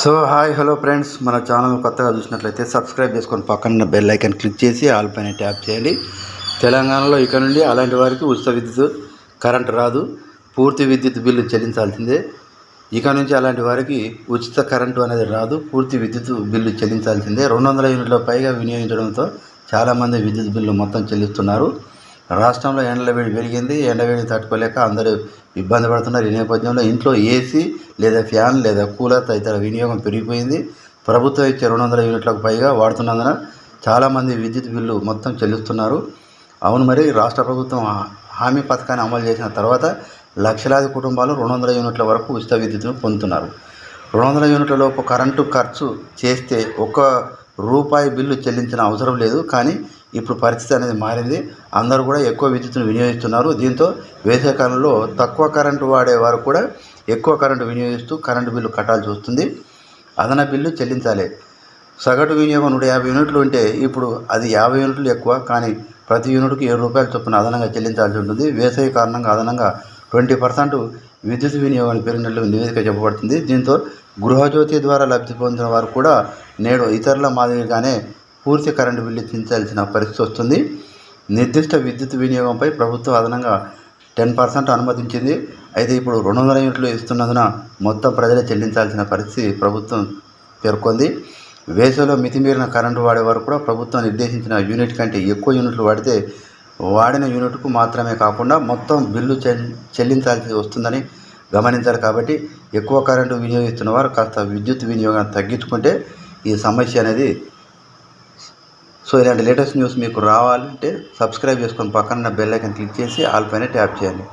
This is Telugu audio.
So hi hello friends. మన ఛానల్ కొత్తగా చూసినట్లయితే సబ్స్క్రైబ్ చేసుకొని పక్కన బెల్ ఐకాన్ క్లిక్ చేసి ఆల్ పైన ట్యాప్ చేయండి. తెలంగాణలో ఇక నుండి అలాంటి వారికి ఉచిత విద్యుత్ కరెంట్ రాదు. పూర్తి విద్యుత్ బిల్లు చెల్లించాల్సిందే. ఇక నుంచి అలాంటి వారికి ఉచిత కరెంటు అనేది రాదు. పూర్తి విద్యుత్ బిల్లు చెల్లించాల్సిందే. రెండు వందల యూనిట్ల పైగా వినియోగించడంతో చాలామంది విద్యుత్ బిల్లు మొత్తం చెల్లిస్తున్నారు. రాష్ట్రంలో ఎండల వేడి పెరిగింది. ఎండ వేడి తట్టుకోలేక అందరూ ఇబ్బంది పడుతున్నారు. ఈ నేపథ్యంలో ఇంట్లో ఏసీ లేదా ఫ్యాన్ లేదా కూలర్ తదితర వినియోగం పెరిగిపోయింది. ప్రభుత్వం ఇచ్చే రెండు వందల యూనిట్లకు పైగా వాడుతున్నందున చాలామంది విద్యుత్ బిల్లు మొత్తం చెల్లిస్తున్నారు. అవును మరి రాష్ట్ర ప్రభుత్వం హా- హామీ పథకాన్ని అమలు చేసిన తర్వాత లక్షలాది కుటుంబాలు రెండు వందల యూనిట్ల వరకు ఉచిత విద్యుత్ను పొందుతున్నారు. రెండు వందల యూనిట్ల లోపు కరెంటు ఖర్చు చేస్తే ఒక్క రూపాయి బిల్లు చెల్లించిన అవసరం లేదు. కానీ ఇప్పుడు పరిస్థితి అనేది మారింది. అందరూ కూడా ఎక్కువ విద్యుత్తును వినియోగిస్తున్నారు. దీంతో వేసవికాలంలో తక్కువ కరెంటు వాడేవారు కూడా ఎక్కువ కరెంటు వినియోగిస్తూ కరెంటు బిల్లు కట్టాల్సి వస్తుంది. అదన బిల్లు చెల్లించాలి. సగటు వినియోగం నూట యాభై యూనిట్లు ఉంటే ఇప్పుడు అది యాభై యూనిట్లు ఎక్కువ. కానీ ప్రతి యూనిట్కి ఏడు రూపాయల చొప్పున అదనంగా చెల్లించాల్సి ఉంటుంది. వేసవి కారణంగా అదనంగా ట్వంటీ పర్సెంట్ విద్యుత్ వినియోగాన్ని పెరిగినట్లు నివేదిక చెప్పబడుతుంది. దీంతో గృహజ్యోతి ద్వారా లబ్ధి పొందిన వారు కూడా నేడు ఇతరుల మాదిరిగానే పూర్తి కరెంటు బిల్లు చెల్లించాల్సిన పరిస్థితి వస్తుంది. నిర్దిష్ట విద్యుత్ వినియోగంపై ప్రభుత్వం అదనంగా టెన్ పర్సెంట్ అనుమతించింది. అయితే ఇప్పుడు రెండు వందల యూనిట్లు ఇస్తున్నందున మొత్తం ప్రజలే చెల్లించాల్సిన పరిస్థితి ప్రభుత్వం పేర్కొంది. వేసవిలో మితిమీరిన కరెంటు వాడేవారు కూడా ప్రభుత్వం నిర్దేశించిన యూనిట్ కంటే ఎక్కువ యూనిట్లు వాడితే వాడిన యూనిట్కు మాత్రమే కాకుండా మొత్తం బిల్లు చెల్లించాల్సి వస్తుందని గమనించాలి కాబట్టి ఎక్కువ కరెంటు వినియోగిస్తున్న వారు కాస్త విద్యుత్ వినియోగాన్ని తగ్గించుకుంటే ఈ సమస్య అనేది సో ఇలాంటి లేటెస్ట్ న్యూస్ మీకు రావాలంటే సబ్స్క్రైబ్ చేసుకొని పక్కన బెల్ ఐకన్ క్లిక్ చేసి ఆల్ పైన ట్యాప్ చేయండి.